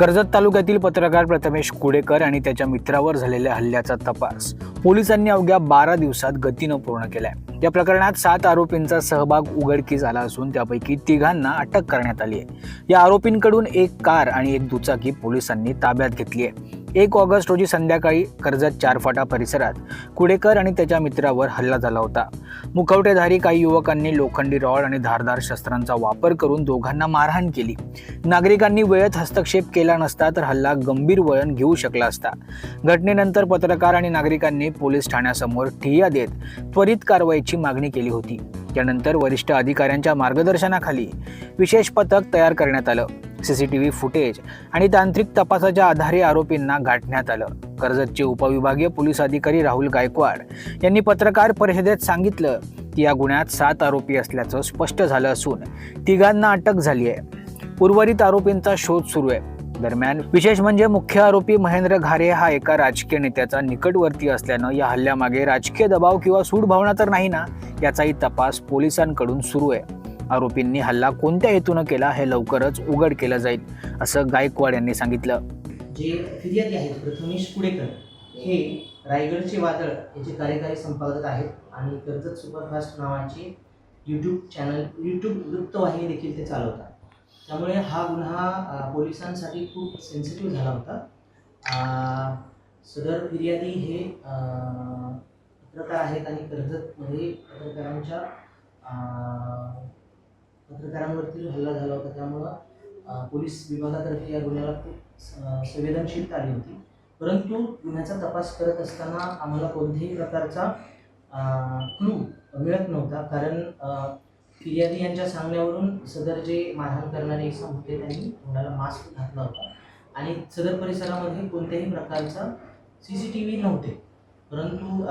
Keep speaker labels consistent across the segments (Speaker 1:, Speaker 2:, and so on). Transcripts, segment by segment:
Speaker 1: कर्जत तालुक्यातील पत्रकार प्रथमेश कुडेकर आणि त्याच्या मित्रावर झालेल्या हल्ल्याचा तपास पोलिसांनी अवघ्या बारा दिवसात गतीनं पूर्ण केलाय. या प्रकरणात सात आरोपींचा सहभाग उघडकीस आला असून त्यापैकी तिघांना अटक करण्यात आली आहे. या आरोपींकडून एक कार आणि एक दुचाकी पोलिसांनी ताब्यात घेतली आहे. एक ऑगस्ट रोजी संध्याकाळी कर्जत चारफाटा परिसरात कुडेकर आणि त्याच्या मित्रावर हल्ला झाला होता. मुखवटेधारी काही युवकांनी लोखंडी रॉड आणि धारदार शस्त्रांचा वापर करून दोघांना मारहाण केली. नागरिकांनी वेळेत हस्तक्षेप केला नसता तर हल्ला गंभीर वळण घेऊ शकला असता. घटनेनंतर पत्रकार आणि नागरिकांनी पोलीस ठाण्यासमोर ठिय्या देत त्वरित कारवाईची मागणी केली होती. त्यानंतर वरिष्ठ अधिकाऱ्यांच्या मार्गदर्शनाखाली विशेष पथक तयार करण्यात आलं. C C T V footage आणि तांत्रिक तपासाच्या आधारे आरोपींना गाठण्यात आलं. कर्जतचे उपविभागीय पोलीस अधिकारी राहुल गायकवाड यांनी पत्रकार परिषदेत सांगितलं की या गुन्ह्यात सात आरोपी असल्याचं स्पष्ट झालं असून तिघांना अटक झाली आहे. उर्वरित आरोपींचा शोध सुरू आहे. दरम्यान विशेष म्हणजे मुख्य आरोपी महेंद्र घारे हा एका राजकीय नेत्याचा निकटवर्ती असल्यानं या हल्ल्यामागे राजकीय दबाव किंवा सूड भावना तर नाही ना याचाही तपास पोलिसांकडून सुरू आहे. आरोपींनी हल्ला कोणत्या हेतूनं केला हे लवकरच उघड केलं जाईल असं गायकवाड यांनी सांगितलं.
Speaker 2: जे फिर्यादी आहेत प्रथमेश कुडेकर हे रायगडचे वादळ याचे कार्यकारी संपादक आहेत आणि कर्जत सुपरफास्ट नावाचे यूट्यूब चॅनल यूट्यूब वृत्तवाहिनी देखील ते चालवतात. त्यामुळे हा गुन्हा पोलिसांसाठी खूप सेन्सिटिव्ह झाला होता. सदर फिर्यादी हे पत्रकार आहेत आणि कर्जतमध्ये पत्रकारांच्या पत्रकारांवरती हल्ला झाला होता. त्यामुळं पोलीस विभागातर्फे या गुन्ह्याला खूप संवेदनशीलता आली होती. परंतु गुन्ह्याचा तपास करत असताना आम्हाला कोणत्याही प्रकारचा क्लू मिळत नव्हता. कारण फिर्यादी यांच्या सांगण्यावरून सदर जे मारहाण करणारे इसम होते त्यांनी तोंडाला मास्क घातला होता. आणि सदर परिसरामध्ये कोणत्याही प्रकारचा सी सी टी व्ही नव्हते. परंतु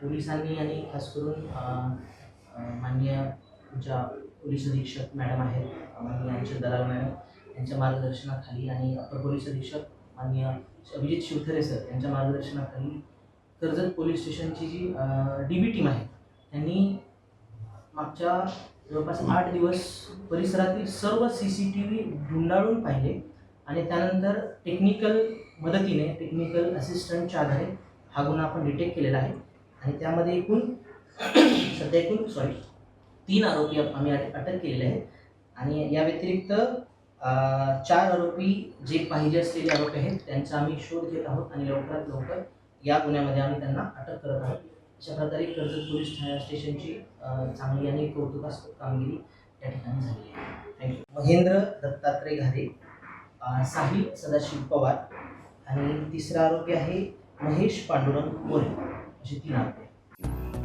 Speaker 2: पोलिसांनी आणि खास करून माननीय आमच्या पोलीस अधीक्षक मॅडम आहेत माननीय आमचे दलाल मॅडम यांच्या मार्गदर्शनाखाली आणि अपर पोलीस अधीक्षक माननीय अभिजित शिवथरे सर यांच्या मार्गदर्शनाखाली कर्जत पोलीस स्टेशनची जी डी बी टीम आहे त्यांनी मागच्या जवळपास आठ दिवस परिसरातील सर्व सी सी टी व्ही गुंडाळून पाहिले आणि त्यानंतर टेक्निकल मदतीने टेक्निकल असिस्टंटच्या आधारे हा गुन्हा आपण डिटेक्ट केलेला आहे. आणि त्यामध्ये एकूण सध्या एकूण सॉरी तीन आरोपी आम्ही अटक केलेले आहेत. आणि या व्यतिरिक्त चार आरोपी जे पाहिजे असलेले आरोपी आहेत त्यांचा आम्ही शोध घेत आहोत आणि लवकरात लवकर या गुन्ह्यामध्ये आम्ही त्यांना अटक करत आहोत. अशा प्रकारे कर्जत पोलीस ठाणे स्टेशनची चांगली आणि कौतुकास्पद कामगिरी या ठिकाणी झाली आहे. थँक्यू महेंद्र दत्तात्रय घारे साहिल सदाशिव पवार आणि तिसरा आरोपी आहे महेश पांडुरंग मोरे असे तीन आरोपी